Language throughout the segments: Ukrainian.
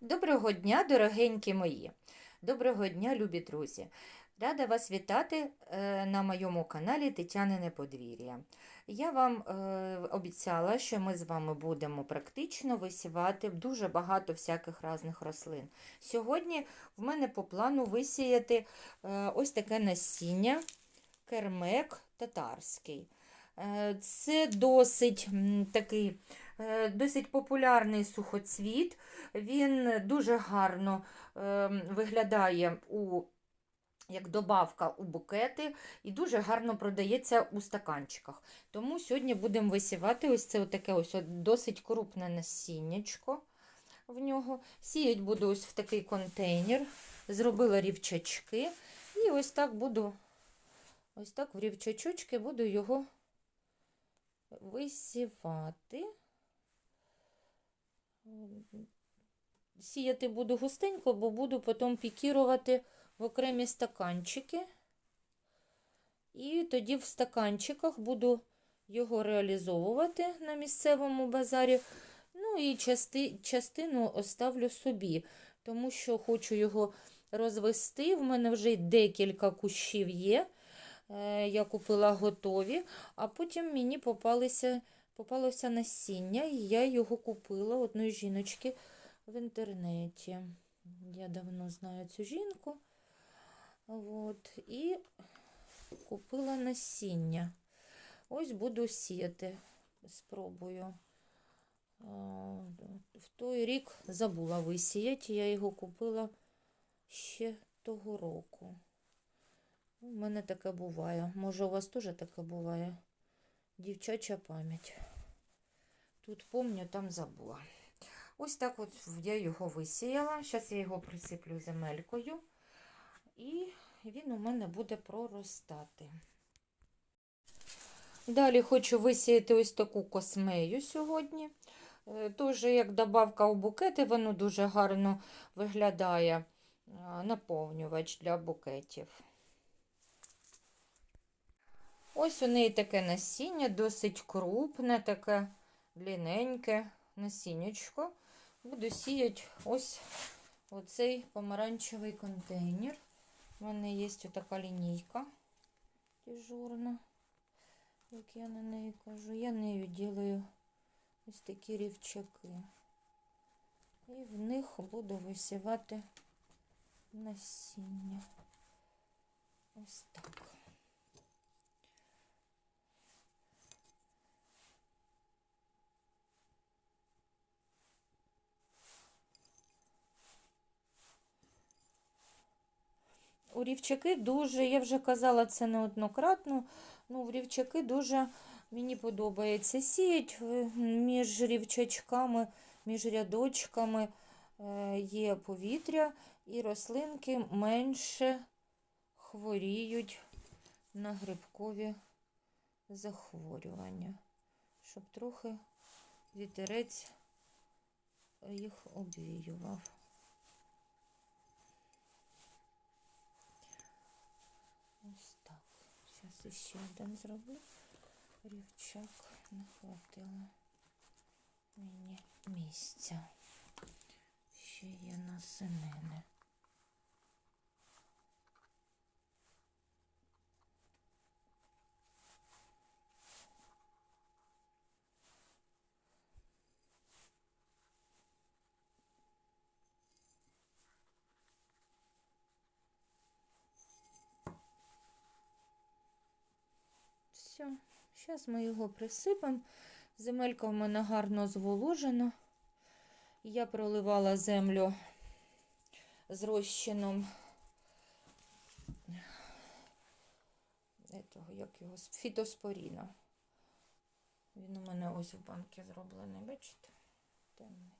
Доброго дня, дорогенькі мої! Доброго дня, любі друзі! Рада вас вітати е, на моєму каналі Тетянине Подвір'я. Я вам е, обіцяла, що ми з вами будемо практично висівати дуже багато всяких різних рослин. Сьогодні в мене по плану висіяти е, ось таке насіння кермек татарський. Е, Це досить такий е, досить популярний сухоцвіт. Він дуже гарно е, виглядає у, як добавка у букети і дуже гарно продається у стаканчиках. Тому сьогодні будемо висівати ось це таке ось досить крупне насіннячко в нього. Сіять буду ось в такий контейнер. Зробила рівчачки. І ось так буду, ось так в рівчачочки буду його висівати. Сіяти буду густенько, бо буду потім пікірувати в окремі стаканчики. І тоді в стаканчиках буду його реалізовувати на місцевому базарі. Ну і части, частину оставлю собі, тому що хочу його розвести. В мене вже декілька кущів є. Е, Я купила готові, а потім мені попалися, попалося насіння, і я його купила одної жіночки в інтернеті. Я давно знаю цю жінку. От, і купила насіння. Ось буду сіяти. Спробую. В той рік забула висіяти, я його купила ще того року. У мене таке буває. Може, у вас теж таке буває? Дівчача пам'ять. Тут помню, там забула. Ось так от я його висіяла. Зараз я його присиплю земелькою, і він у мене буде проростати. Далі хочу висіяти ось таку космею сьогодні. Теж, як добавка у букети, воно дуже гарно виглядає наповнювач для букетів. Ось у неї таке насіння, досить крупне, таке длинненьке насіннячко. Буду сіяти ось оцей помаранчевий контейнер. У мене є така лінійка дежурна, як я на неї кажу. Я нею ділаю ось такі рівчаки. І в них буду висівати насіння. Ось так. У рівчаки дуже, я вже казала це неоднократно, ну, в рівчаки дуже мені подобається сіять між рівчачками, між рядочками е, є повітря, і рослинки менше хворіють на грибкові захворювання, щоб трохи вітерець їх обвіював. Ось так. Зараз ще один зроблю. Рівчак не хватило мені місця. Ще є насинини. Все, зараз ми його присипемо. Земелька в мене гарно зволожена. Я проливала землю з розчином этого, як його, фітоспоріна. Він у мене ось в банки зроблений, бачите? Темний.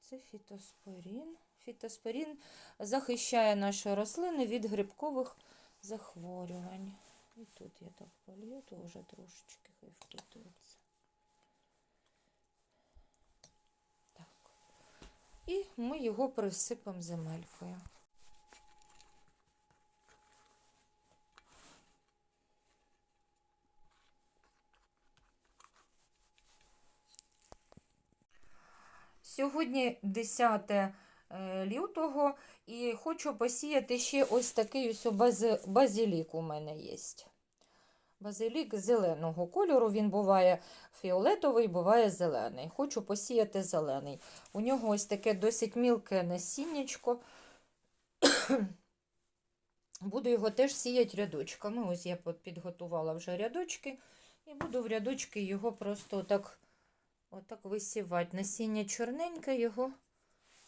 Це фітоспорін. Фітоспорін захищає наші рослини від грибкових захворювань. І тут я так полью, то вже трошечки хай впитується. Так. І ми його присипемо земелькою. Сьогодні 10 е, лютого і хочу посіяти ще ось такий ось базилік у мене є. Базилік зеленого кольору, він буває фіолетовий, буває зелений. Хочу посіяти зелений. У нього ось таке досить мілке насіннячко. Буду його теж сіяти рядочками. Ось я підготувала вже рядочки. І буду в рядочки його просто отак, отак висівати. Насіння чорненьке, його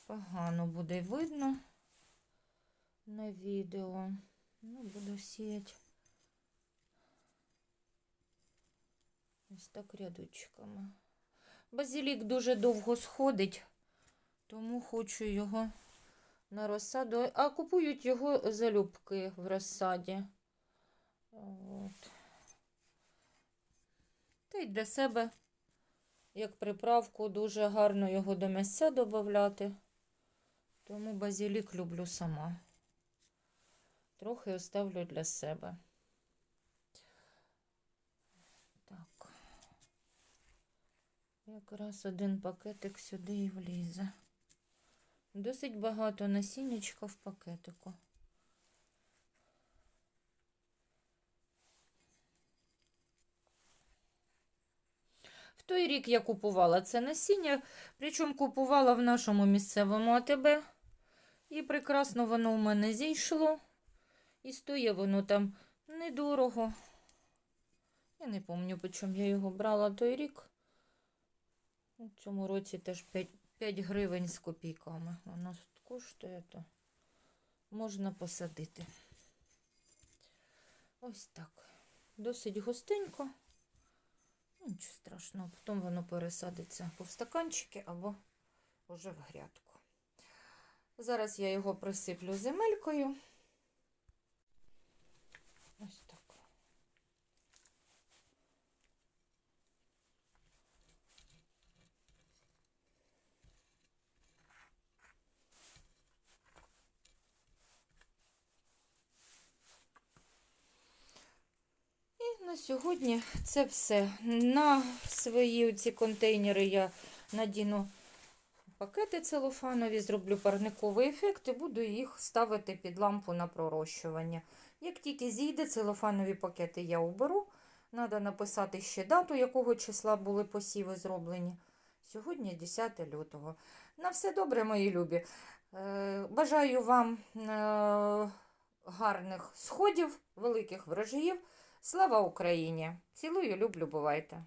погано буде видно на відео. Ну, буду сіяти. Ось так рядочками. Базилік дуже довго сходить, тому хочу його на розсаду. А купують його залюбки в розсаді. От. Та й для себе, як приправку, дуже гарно його до м'ясця додати. Тому базилік люблю сама. Трохи оставлю для себе. Так. Якраз один пакетик сюди і влізе. Досить багато насіннячка в пакетику. В той рік я купувала це насіння, причому купувала в нашому місцевому АТБ. І прекрасно воно у мене зійшло. І стоїть воно там недорого. Я не пам'ятаю, по чому я його брала той рік. У цьому році теж 5, 5 гривень з копійками. Воно коштує, то можна посадити. Ось так. Досить густенько. Нічого страшного, потім воно пересадиться по стаканчики або вже в грядку. Зараз я його присиплю земелькою. Ось так. І на сьогодні це все. На свої ці контейнери я надіну пакети целофанові, зроблю парниковий ефект і буду їх ставити під лампу на пророщування. Як тільки зійде, целофанові пакети я уберу. Треба написати ще дату, якого числа були посіви зроблені. Сьогодні 10 лютого. На все добре, мої любі. Е, Бажаю вам е, гарних сходів, великих врожаїв. Слава Україні! Цілую, люблю, бувайте!